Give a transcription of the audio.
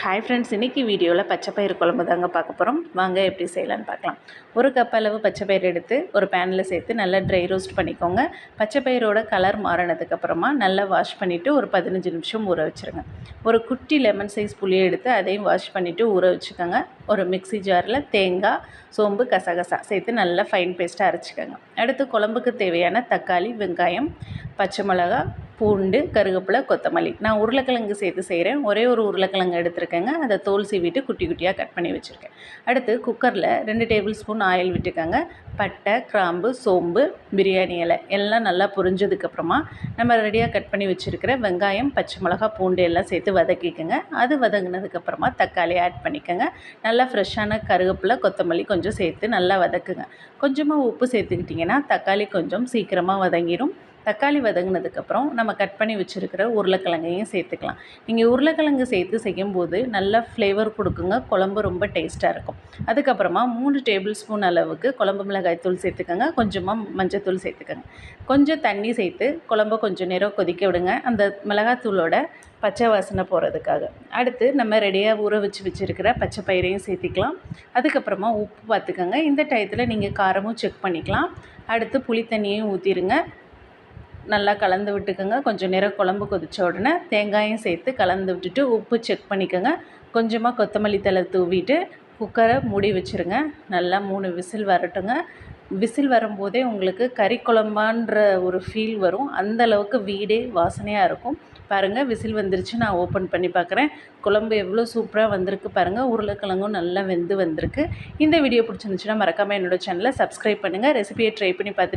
Hi friends இன்றைக்கி வீடியோவில் பச்சைப்பயிறு குழம்பு தாங்க பார்க்க போகிறோம் வாங்க எப்படி செய்யலான்னு பார்க்கலாம். ஒரு கப் அளவு பச்சைப்பயிறு எடுத்து ஒரு பேனில் சேர்த்து நல்லா ட்ரை ரோஸ்ட் பண்ணிக்கோங்க. பச்சைப்பயிரோட கலர் மாறினதுக்கப்புறமா நல்லா வாஷ் பண்ணிவிட்டு ஒரு பதினஞ்சு நிமிஷம் ஊற வச்சுருங்க. ஒரு குட்டி லெமன் சைஸ் புளியை எடுத்து அதையும் வாஷ் பண்ணிவிட்டு ஊற வச்சுக்கோங்க. ஒரு மிக்ஸி ஜாரில் தேங்காய் சோம்பு கசகசா சேர்த்து நல்லா ஃபைன் பேஸ்ட்டாக அரைச்சிக்கோங்க. அடுத்து குழம்புக்கு தேவையான தக்காளி வெங்காயம் பச்சை மிளகா பூண்டு கருவேப்பிலை கொத்தமல்லி. நான் உருளைக்கிழங்கு சேர்த்து செய்கிறேன் ஒரே ஒரு உருளைக்கிழங்கு எடுத்துருக்கேங்க. அதை தோல் சீவிட்டு குட்டி குட்டியாக கட் பண்ணி வச்சுருக்கேன். அடுத்து குக்கரில் ரெண்டு டேபிள் ஸ்பூன் ஆயில் விட்டுக்கோங்க. பட்டை கிராம்பு சோம்பு பிரியாணி இலை எல்லாம் நல்லா புரிஞ்சதுக்கப்புறமா நம்ம ரெடியாக கட் பண்ணி வச்சுருக்கிற வெங்காயம் பச்சை மிளகா பூண்டு எல்லாம் சேர்த்து வதக்கிக்கோங்க. அது வதங்கினதுக்கப்புறமா தக்காளி ஆட் பண்ணிக்கோங்க. நல்லா ஃப்ரெஷ்ஷான கருவேப்பிலை கொத்தமல்லி கொஞ்சம் சேர்த்து நல்லா வதக்குங்க. கொஞ்சமாக உப்பு சேர்த்துக்கிட்டிங்கன்னா தக்காளி கொஞ்சம் சீக்கிரமாக வதங்கிடும் தக்காளி வதங்கினதுக்கப்புறம் நம்ம கட் பண்ணி வச்சுருக்கிற உருளைக்கிழங்கையும் சேர்த்துக்கலாம். நீங்கள் உருளைக்கிழங்கு சேர்த்து செய்யும்போது நல்லா ஃப்ளேவர் கொடுக்குங்க. குழம்பு ரொம்ப டேஸ்ட்டாக இருக்கும். அதுக்கப்புறமா மூணு டேபிள் ஸ்பூன் அளவுக்கு குழம்பு மிளகாய் தூள் சேர்த்துக்கோங்க. கொஞ்சமாக மஞ்சத்தூள் சேர்த்துக்கோங்க. கொஞ்சம் தண்ணி சேர்த்து குழம்ப கொஞ்சம் நேரம் கொதிக்க விடுங்க. அந்த மிளகாத்தூளோட பச்சை வாசனை போகிறதுக்காக அடுத்து நம்ம ரெடியாக ஊற வச்சு வச்சுருக்கிற பச்சை பயிரையும் சேர்த்திக்கலாம். அதுக்கப்புறமா உப்பு பார்த்துக்கோங்க. இந்த டயத்தில் நீங்கள் காரமும் செக் பண்ணிக்கலாம். அடுத்து புளி ஊற்றிடுங்க நல்லா கலந்து விட்டுக்கோங்க. கொஞ்சம் நேரம் குழம்பு கொதித்த உடனே தேங்காயும் சேர்த்து கலந்து விட்டுட்டு உப்பு செக் பண்ணிக்கோங்க. கொஞ்சமாக கொத்தமல்லி தலை தூவிட்டு குக்கரை மூடி வச்சுருங்க. நல்லா மூணு விசில் வரட்டுங்க. விசில் வரும்போதே உங்களுக்கு கறி குழம்பான்ற ஒரு ஃபீல் வரும். அந்த அளவுக்கு வீடே வாசனையாக இருக்கும். பாருங்கள் விசில் வந்துருச்சு. நான் ஓப்பன் பண்ணி பார்க்குறேன் குழம்பு எவ்வளோ சூப்பராக வந்திருக்கு பாருங்கள் உருளைக்கிழங்கும் நல்லா வெந்து வந்திருக்கு. இந்த வீடியோ பிடிச்சிருந்துச்சுன்னா மறக்காமல் என்னோடய சேனலை சப்ஸ்கிரைப் பண்ணுங்கள் ரெசிபியை ட்ரை பண்ணி பார்த்துட்டு